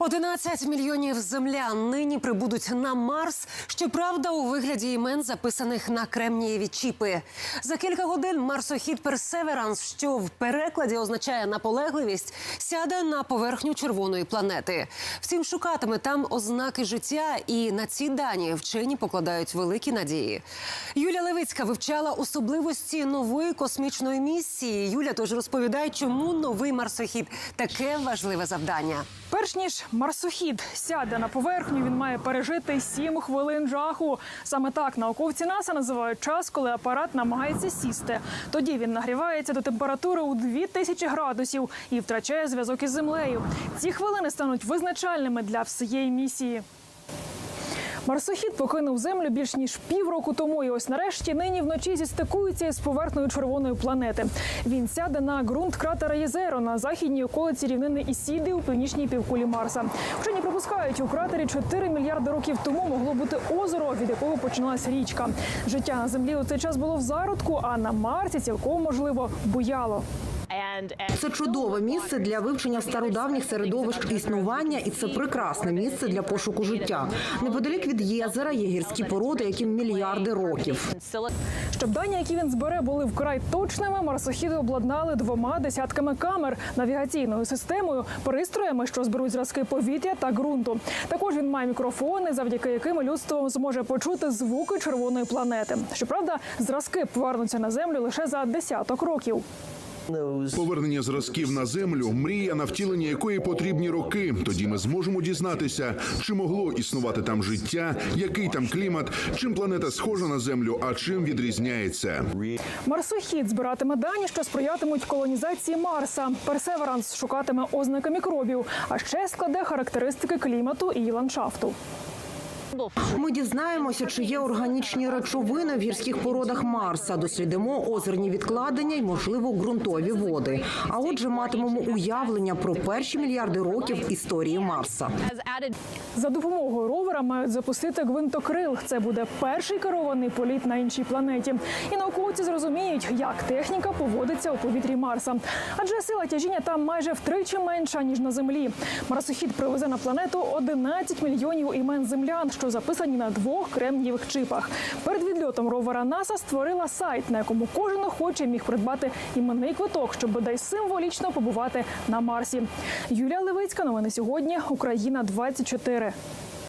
11 мільйонів землян нині прибудуть на Марс. Щоправда, у вигляді імен записаних на кремнієві чіпи. За кілька годин марсохід Персеверанс, що в перекладі означає наполегливість, сяде на поверхню червоної планети. Втім, шукатиме там ознаки життя, і на ці дані вчені покладають великі надії. Юля Левицька вивчала особливості нової космічної місії. Юля тож розповідає, чому новий марсохід таке важливе завдання. Перш ніж марсохід сяде на поверхню, він має пережити 7 хвилин жаху. Саме так науковці НАСА називають час, коли апарат намагається сісти. Тоді він нагрівається до температури у 2000 градусів і втрачає зв'язок із землею. Ці хвилини стануть визначальними для всієї місії. Марсохід покинув землю більш ніж півроку тому. І ось нарешті нині вночі зістикується з поверхнею червоної планети. Він сяде на ґрунт кратера Єзеро на західній околиці рівнини Ісіди у північній півкулі Марса. Вчені припускають, у кратері 4 мільярди років тому могло бути озеро, від якого починалась річка. Життя на землі у цей час було в зародку, а на Марсі цілком можливо буяло. Це чудове місце для вивчення стародавніх середовищ існування, і це прекрасне місце для пошуку життя. Неподалік від єзера є гірські породи, яким мільярди років. Щоб дані, які він збере, були вкрай точними, марсохіди обладнали двома десятками камер, навігаційною системою, пристроями, що зберуть зразки повітря та ґрунту. Також він має мікрофони, завдяки яким людство зможе почути звуки червоної планети. Щоправда, зразки повернуться на землю лише за десяток років. Повернення зразків на землю мрія, на втілення якої потрібні роки. Тоді ми зможемо дізнатися, чи могло існувати там життя, який там клімат, чим планета схожа на землю, а чим відрізняється. Марсохід збиратиме дані, що сприятимуть колонізації Марса. Персеверанс шукатиме ознаки мікробів, а ще складе характеристики клімату і ландшафту. Ми дізнаємося, чи є органічні речовини в гірських породах Марса. Дослідимо озерні відкладення і, можливо, ґрунтові води. А отже, матимемо уявлення про перші мільярди років історії Марса. За допомогою ровера мають запустити гвинтокрил. Це буде перший керований політ на іншій планеті. І науковці зрозуміють, як техніка поводиться у повітрі Марса. Адже сила тяжіння там майже втричі менша ніж на землі. Марсохід привезе на планету 11 мільйонів імен землян, що записані на двох кремнієвих чипах. Перед відльотом ровера НАСА створила сайт, на якому кожен охоче міг придбати іменний квиток, щоб бодай символічно побувати на Марсі. Юлія Левицька, новини сьогодні. Україна 24.